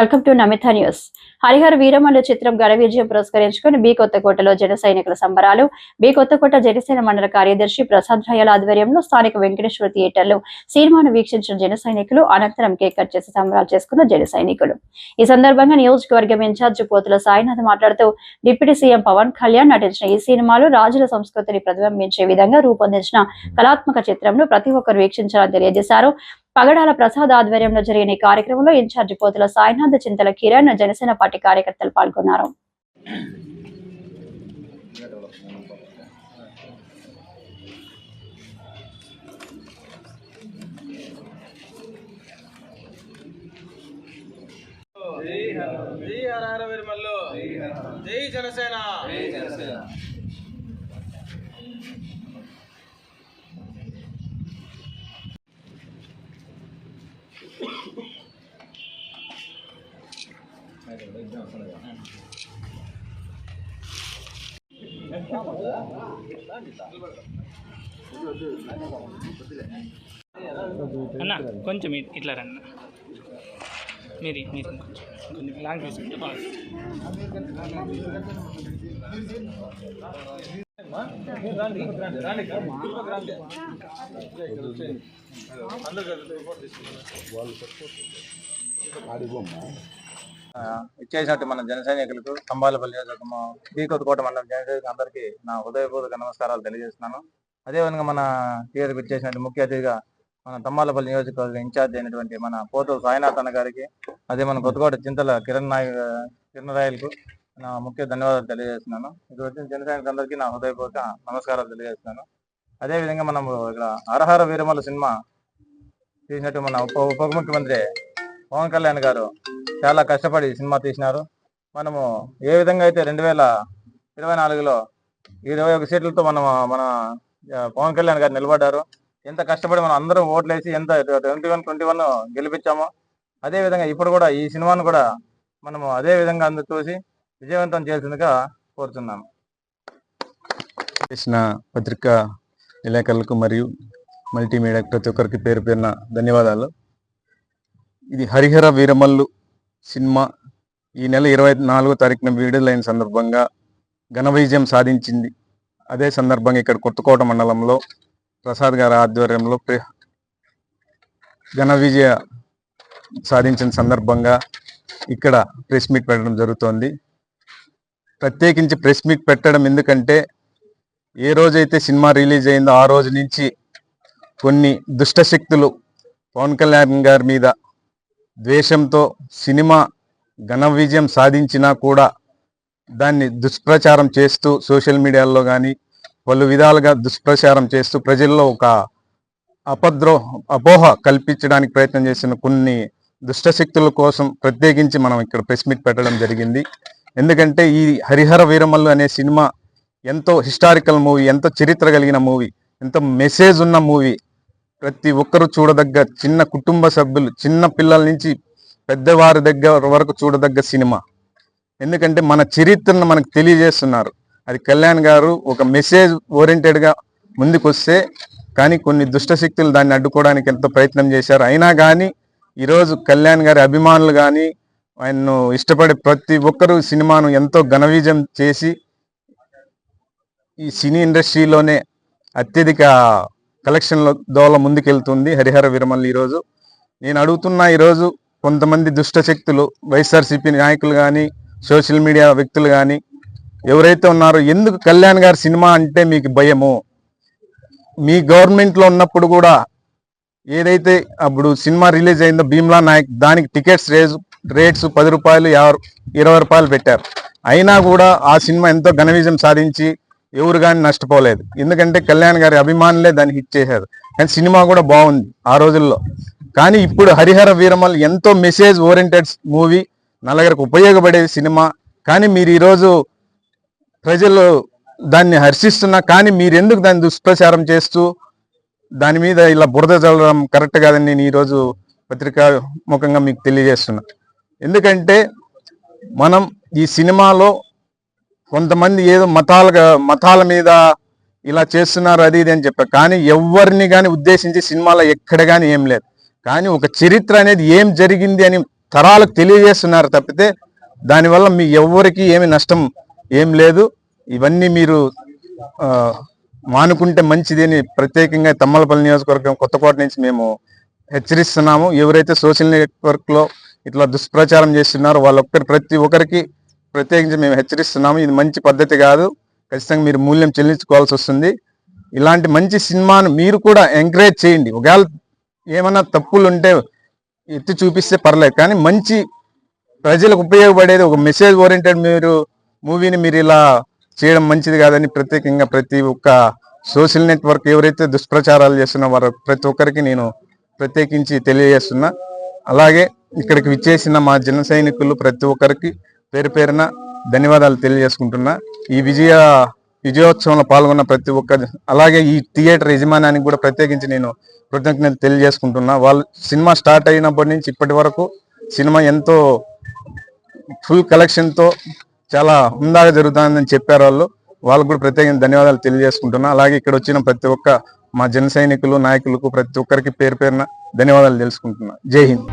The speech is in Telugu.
Welcome to Namitha news. Harihara Veeramalla చిత్రం ఘన విజయం పురస్కరించుకుని బి కొత్తకోటలో జన సైనికుల సంబరాలు బి కొత్తకోట జనసేన మండల కార్యదర్శి ప్రసాద్ రాయల ఆధ్వర్యంలో స్థానిక వెంకటేశ్వర థియేటర్లో సినిమాను వీక్షించిన జన సైనికులు అనంతరం కేక్ కట్ చేసి సంబరాలు చేసుకున్న జన సైనికులు. ఈ సందర్భంగా నియోజకవర్గం ఇన్ఛార్జ్ పోతుల సాయినాథ్ మాట్లాడుతూ డిప్యూటీ సీఎం పవన్ కళ్యాణ్ నటించిన ఈ సినిమాలు రాజుల సంస్కృతిని ప్రతిబింబించే విధంగా రూపొందించిన కళాత్మక చిత్రంను ప్రతి ఒక్కరు వీక్షించాలని తెలియజేశారు. పగడాల ప్రసాద్ ఆధ్వర్యంలో జరిగిన కార్యక్రమంలో in charge Pothula Sainath Chintala Kiran Janasena party కార్యకర్తలు పాల్గొన్నారు జై జై జనసేన అన్న కొంచెం ఇట్లా రన్న. మీరు మీరు కొంచెం. లాంగ్ తీసుకుంటే బాగా రండి ఇచ్చేసినట్టు మన జన సైనికులకు కంబాలపల్లి నియోజకవర్గము బీ మండలం జన సైనికులకు అందరికీ నా హృదయపూర్వక నమస్కారాలు తెలియజేస్తున్నాను. అదేవిధంగా మన థియేటర్కి ఇచ్చేసినట్టు ముఖ్య అతిథిగా మన తమ్మాలపల్లి నియోజకవర్గ ఇన్ఛార్జ్ అయినటువంటి మన పోతు సాయినాథ్ అన్న గారికి అదే మన కొత్తకోట చింతల కిరణ్ నాయక్ కిరణ్ రాయల్కు నా ముఖ్య ధన్యవాదాలు తెలియజేస్తున్నాను. ఇక్కడ వచ్చిన జన సైనికులందరికీ నా హృదయపూర్వక నమస్కారాలు తెలియజేస్తున్నాను. అదేవిధంగా మనం ఇక్కడ అరహర వీరమల సినిమా తీసినట్టు మన ఉప ఉప ముఖ్యమంత్రి పవన్ కళ్యాణ్ గారు చాలా కష్టపడి సినిమా తీసినారు. మనము ఏ విధంగా అయితే రెండు వేల ఇరవై నాలుగులో ఇరవై ఒక సీట్లతో మనం మన పవన్ కళ్యాణ్ గారు నిలబడ్డారు. ఎంత కష్టపడి మనం అందరం ఓట్లేసి ఎంత ట్వంటీ వన్ ట్వంటీ వన్ గెలిపించామో అదే విధంగా ఇప్పుడు కూడా ఈ సినిమాను కూడా మనము అదే విధంగా అందరు చూసి విజయవంతం చేసిందిగా కోరుతున్నాము. చేసిన పత్రికా విలేకరులకు మరియు మల్టీమీడియా ప్రతి ఒక్కరికి పేరు పేరున ధన్యవాదాలు. ఇది హరిహర వీరమల్లు సినిమా. ఈ నెల ఇరవై నాలుగో తారీఖున విడుదలైన సందర్భంగా ఘన విజయం సాధించింది. అదే సందర్భంగా ఇక్కడ కొత్తకోట మండలంలో ప్రసాద్ గారి ఆధ్వర్యంలో ఘన విజయ సాధించిన సందర్భంగా ఇక్కడ ప్రెస్ మీట్ పెట్టడం జరుగుతోంది. ప్రత్యేకించి ప్రెస్ మీట్ పెట్టడం ఎందుకంటే ఏ రోజైతే సినిమా రిలీజ్ అయిందో ఆ రోజు నుంచి కొన్ని దుష్ట శక్తులు పవన్ కళ్యాణ్ గారి మీద ద్వేషంతో సినిమా ఘన విజయం సాధించినా కూడా దాన్ని దుష్ప్రచారం చేస్తూ సోషల్ మీడియాలో కానీ పలు విధాలుగా దుష్ప్రచారం చేస్తూ ప్రజల్లో ఒక అపద్రో అపోహ కల్పించడానికి ప్రయత్నం చేసిన కొన్ని దుష్టశక్తుల కోసం ప్రత్యేకించి మనం ఇక్కడ ప్రెస్ మీట్ పెట్టడం జరిగింది. ఎందుకంటే ఈ హరిహర వీరమల్లు అనే సినిమా ఎంతో హిస్టారికల్ మూవీ ఎంతో చరిత్ర కలిగిన మూవీ ఎంతో మెసేజ్ ఉన్న మూవీ ప్రతి ఒక్కరూ చూడదగ్గ చిన్న కుటుంబ సభ్యులు చిన్న పిల్లల నుంచి పెద్దవారి దగ్గర వరకు చూడదగ్గ సినిమా. ఎందుకంటే మన చరిత్రను మనకు తెలియజేస్తున్నారు. అది కళ్యాణ్ గారు ఒక మెసేజ్ ఓరియంటెడ్గా ముందుకొస్తే కానీ కొన్ని దుష్ట శక్తులు దాన్ని అడ్డుకోవడానికి ఎంతో ప్రయత్నం చేశారు. అయినా కానీ ఈరోజు కళ్యాణ్ గారి అభిమానులు కానీ ఆయన్ను ఇష్టపడే ప్రతి ఒక్కరూ సినిమాను ఎంతో ఘనవీజం చేసి ఈ సినీ ఇండస్ట్రీలోనే అత్యధిక కలెక్షన్ల దోల ముందుకెళ్తుంది హరిహర విరమల్లి ఈరోజు. నేను అడుగుతున్న ఈరోజు కొంతమంది దుష్ట శక్తులు వైఎస్ఆర్సీపీ నాయకులు కానీ సోషల్ మీడియా వ్యక్తులు కానీ ఎవరైతే ఉన్నారో ఎందుకు కళ్యాణ్ గారి సినిమా అంటే మీకు భయము? మీ గవర్నమెంట్లో ఉన్నప్పుడు కూడా ఏదైతే అప్పుడు సినిమా రిలీజ్ అయిందో భీమ్లా నాయక్ దానికి టికెట్స్ రేజ్ రేట్స్ పది రూపాయలు ఇరవై రూపాయలు పెట్టారు. అయినా కూడా ఆ సినిమా ఎంతో ఘన విజయం సాధించి ఎవరు కానీ నష్టపోలేదు. ఎందుకంటే కళ్యాణ్ గారి అభిమానులే దాన్ని హిట్ చేశారు. కానీ సినిమా కూడా బాగుంది ఆ రోజుల్లో. కానీ ఇప్పుడు హరిహర వీరమల్ ఎంతో మెసేజ్ ఓరియంటెడ్ మూవీ నలుగురికి ఉపయోగపడే సినిమా. కానీ మీరు ఈరోజు ప్రజలు దాన్ని హర్షిస్తున్నా కానీ మీరు ఎందుకు దాన్ని దుష్ప్రచారం చేస్తూ దాని మీద ఇలా బురద చల్లడం కరెక్ట్ కాదని నేను ఈరోజు పత్రికా ముఖంగా మీకు తెలియజేస్తున్నా. ఎందుకంటే మనం ఈ సినిమాలో కొంతమంది ఏదో మతాలుగా మతాల మీద ఇలా చేస్తున్నారు అది ఇది అని చెప్పారు. కానీ ఎవరిని కానీ ఉద్దేశించి సినిమాలో ఎక్కడ కానీ ఏం లేదు. కానీ ఒక చరిత్ర అనేది ఏం జరిగింది అని తరాలకు తెలియజేస్తున్నారు తప్పితే దానివల్ల మీ ఎవ్వరికి ఏమి నష్టం ఏం లేదు. ఇవన్నీ మీరు మానుకుంటే మంచిది అని ప్రత్యేకంగా తమ్మలపల్లి నియోజకవర్గం కొత్తకోట నుంచి మేము హెచ్చరిస్తున్నాము. ఎవరైతే సోషల్ నెట్వర్క్లో ఇట్లా దుష్ప్రచారం చేస్తున్నారో వాళ్ళొక్కరి ప్రతి ఒక్కరికి ప్రత్యేకించి మేము హెచ్చరిస్తున్నాము. ఇది మంచి పద్ధతి కాదు. ఖచ్చితంగా మీరు మూల్యం చెల్లించుకోవాల్సి వస్తుంది. ఇలాంటి మంచి సినిమాను మీరు కూడా ఎంకరేజ్ చేయండి. ఒకవేళ ఏమన్నా తప్పులు ఉంటే ఎత్తి చూపిస్తే పర్లేదు. కానీ మంచి ప్రజలకు ఉపయోగపడేది ఒక మెసేజ్ ఓరియంటెడ్ మీరు మూవీని మీరు ఇలా చేయడం మంచిది కాదని ప్రత్యేకంగా ప్రతి ఒక్క సోషల్ నెట్వర్క్ ఎవరైతే దుష్ప్రచారాలు చేస్తున్న వారు ప్రతి ఒక్కరికి నేను ప్రత్యేకించి తెలియజేస్తున్నా. అలాగే ఇక్కడికి విచ్చేసిన మా జన సైనికులు ప్రతి ఒక్కరికి పేరు పేరున ధన్యవాదాలు తెలియజేసుకుంటున్నా. ఈ విజయ విజయోత్సవంలో పాల్గొన్న ప్రతి ఒక్క అలాగే ఈ థియేటర్ యజమానానికి కూడా ప్రత్యేకించి నేను కృతజ్ఞత తెలియజేసుకుంటున్నా. వాళ్ళు సినిమా స్టార్ట్ అయినప్పటి నుంచి ఇప్పటి వరకు సినిమా ఎంతో ఫుల్ కలెక్షన్తో చాలా హుందాగా జరుగుతుందని చెప్పారు వాళ్ళు. వాళ్ళకు కూడా ప్రత్యేకంగా ధన్యవాదాలు తెలియజేసుకుంటున్నా. అలాగే ఇక్కడ వచ్చిన ప్రతి ఒక్క మా జన సైనికులు నాయకులకు ప్రతి ఒక్కరికి పేరు పేరున ధన్యవాదాలు తెలుసుకుంటున్నా. జై హింద్.